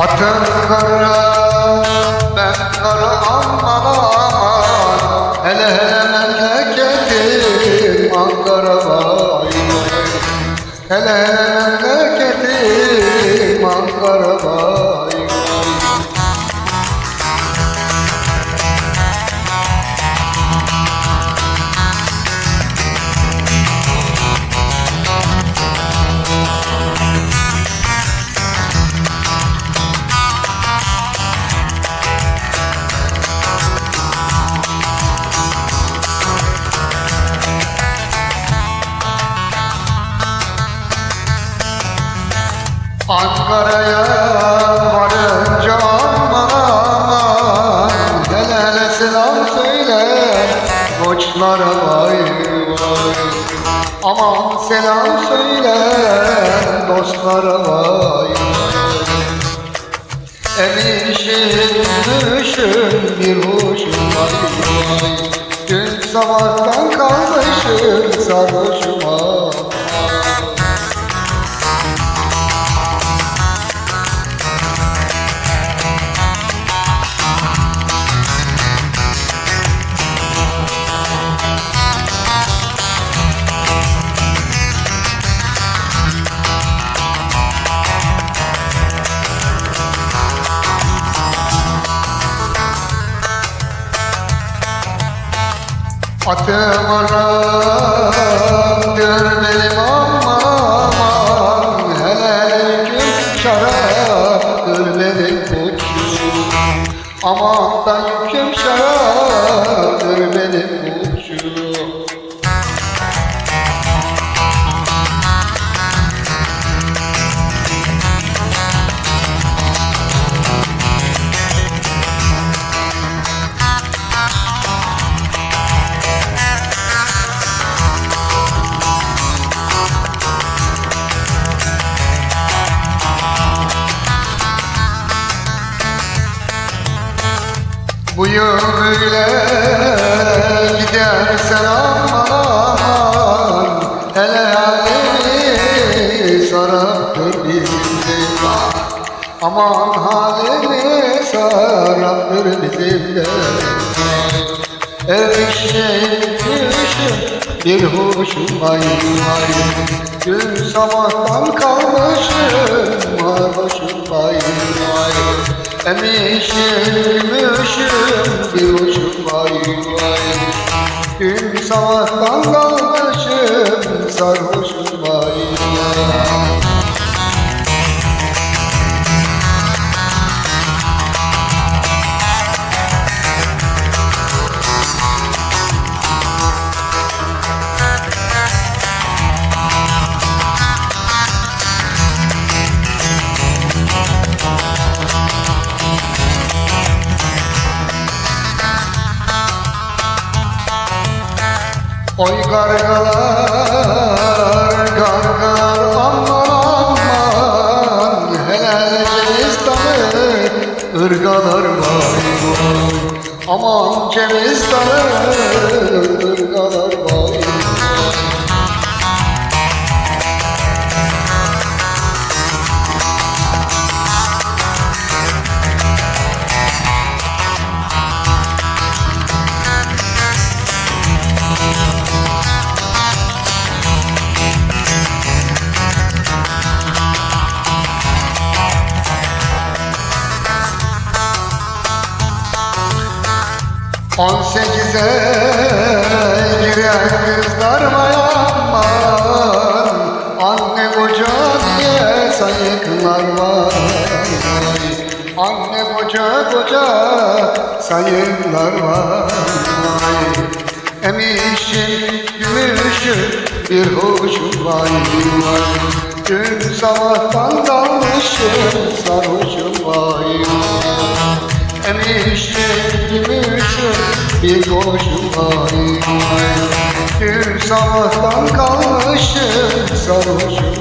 Atın kara, ben kara aman aman Hele hele memleketim Ankara vay Hele hele memleketim Ankara vay Ankara'ya varınca aman aman Hele selam söyle koçlara vay. Vay Aman selam söyle dostlara vay. Vay Emişim düşüm bir hoşum vay vay Dün sabahtan kalmışım sarhoşum ah Atım aram görmedim aman Hele yüküm şarap görmedim koçum Aman Bu yıl böyle gidersen aman Hele halimi saraptır bizim Aman halimi saraptır bizim de Erişim bir hoşum ay ay Gün sabahtan kalmışım ay ay Emişim müşüm bir hoşum ay ay Gün sabahtan kalmışım sarhoşum ay Oy gargalar, gargalar aman aman Helal Cemistan'ı ırgalar vay vay. Aman Cemistan'ı On sekize giren kızlar vay aman. Anne koca diye sayıklar var Anne koca koca sayıklar var Emişim gümüşüm bir hoşum vay. Dün sabahtan kalmışım sarhoşum vay. Emişim bir ay ay Dün sabahtan kalmışım sarhoşum